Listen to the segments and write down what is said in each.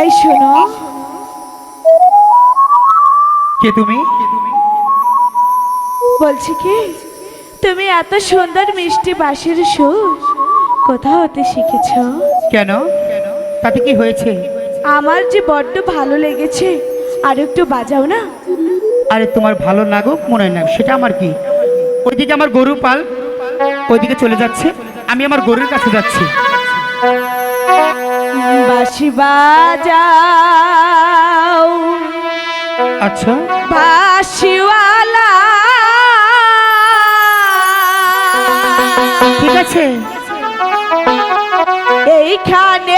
এই শোনো। কে তুমি? বলছি কি তুমি এত সুন্দর মিষ্টি বাঁশির সুর কোথা হতে শিখেছ? কেন? তাতে কি হয়েছে? আমার যে বড্ড ভালো লেগেছে আর একটু বাজাও না? আরে তোমার ভালো লাগুক মনে হয় না সেটা আমার কি? ওইদিকে আমার গরু পাল ওইদিকে চলে যাচ্ছে। আমি আমার গরুর কাছে যাচ্ছি। বাজাও। আচ্ছা। বাঁশিওয়ালা। ঠিক আছে। এইখানে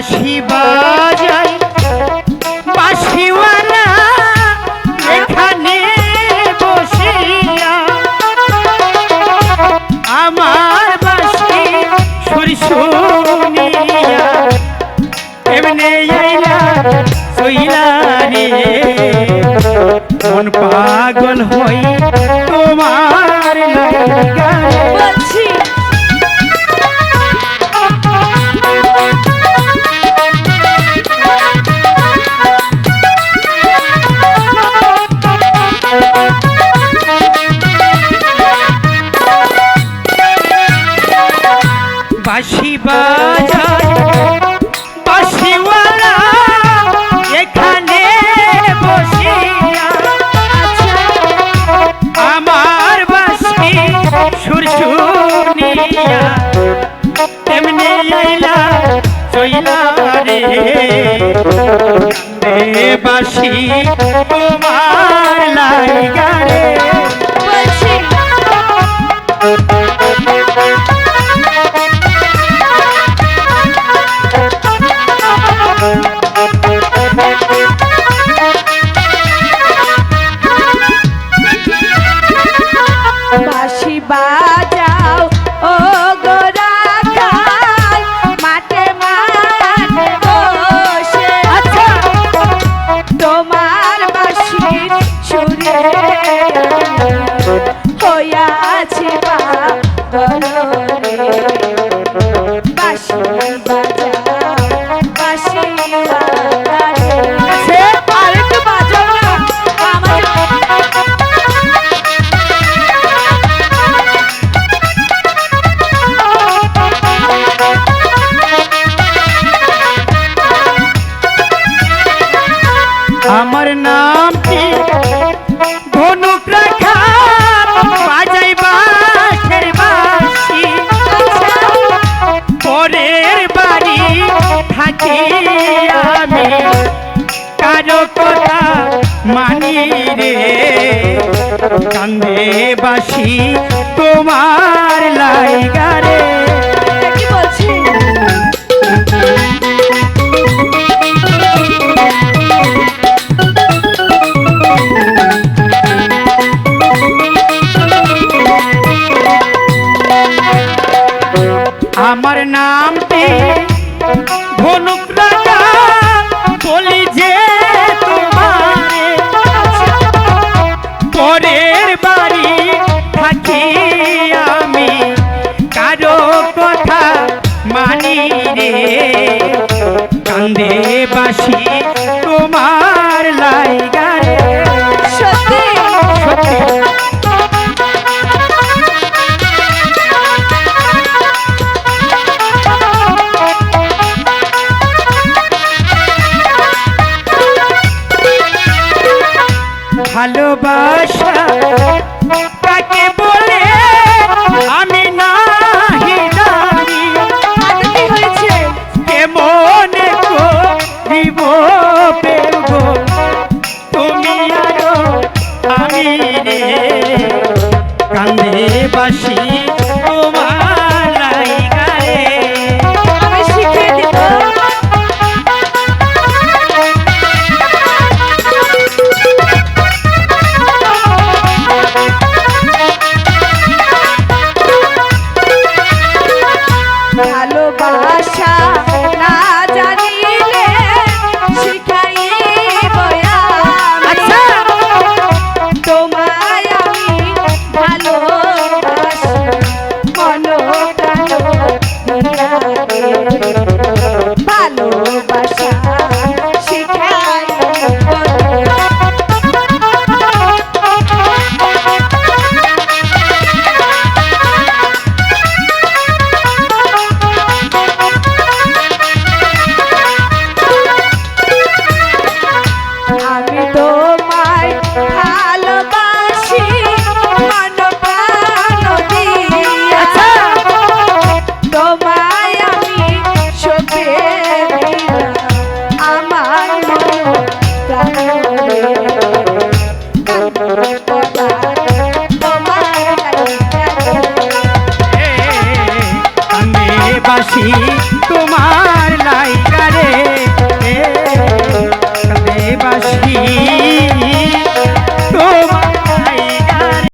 বাঁশি বাজাই বাঁশিওয়ালা এখানে বসিয়া আমার বাঁশি সুর শুনিয়া এমনি মন পাগল হই বাঁশি বাজাও। ও গোরা খাল মাঠে মাঠে বসে তোমার বাঁশির সুরে হইয়াছি বাদরে বাঁশি মানি রে কান্দে বাসি তোমার লাইগা রে। কান্দে বাসি তোমার লাইগা রে। সত্যি? সত্যি। ভালোবাসা কান্দে বাসি তোমার